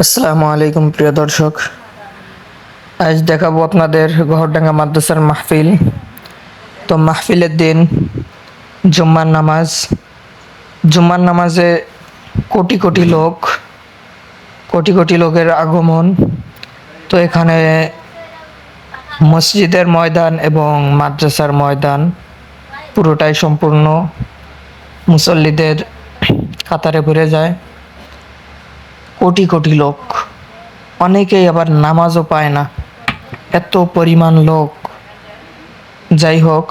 আসসালামু আলাইকুম, প্রিয় দর্শক। আজ দেখাবো আপনাদের গহরডাঙ্গা মাদ্রাসার মাহফিল। তো মাহফিলের দিন, জুম্মার নামাজ। জুম্মার নামাজে কোটি কোটি লোক, কোটি কোটি লোকের আগমন। তো এখানে মসজিদের ময়দান এবং মাদ্রাসার ময়দান পুরোটাই সম্পূর্ণ মুসল্লিদের কাতারে ভরে যায়। কোটি কোটি লোক। অনেকেই আবার নামাজও পায় না। এত পরিমাণ লোক। যাই হোক,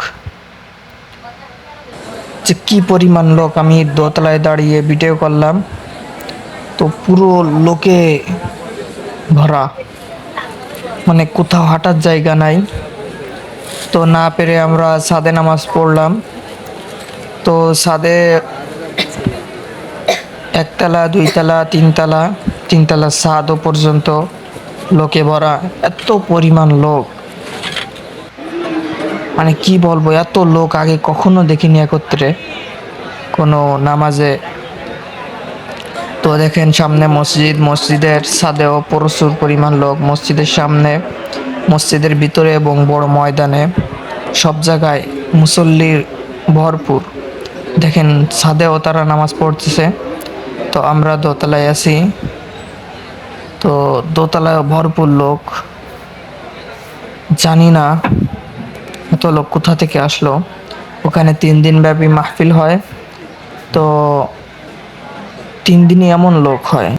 যে কি পরিমাণ লোক আমি দোতলায় দাঁড়িয়ে ভিডিও করলাম, তো পুরো লোকে ভরা। মানে কোথাও হাঁটার জায়গা নাই। তো না পেরে আমরা সাদে নামাজ পড়লাম। তো সাদে একতলা, দুইতলা, তিনতলা তিনতলা সাদও পর্যন্ত লোকে ভরা। এত পরিমাণ লোক। মানে কি বলব, এত লোক আগে কখনো দেখিনি একত্রে কোনো নামাজে। তো দেখেন সামনে মসজিদ, মসজিদের সাদেও প্রচুর পরিমাণ লোক। মসজিদের সামনে, মসজিদের ভিতরে এবং বড় ময়দানে সব জায়গায় মুসল্লির ভরপুর। দেখেন সাদেও তারা নামাজ পড়তেছে। তো আমরা দোতলায় আছি। তো দোতলায় ভরপুর লোক। জানি না এত লোক কোথা থেকে আসলো। ওখানে তিন দিন ব্যাপী মাহফিল হয়। তো তিন দিনই এমন লোক হয়।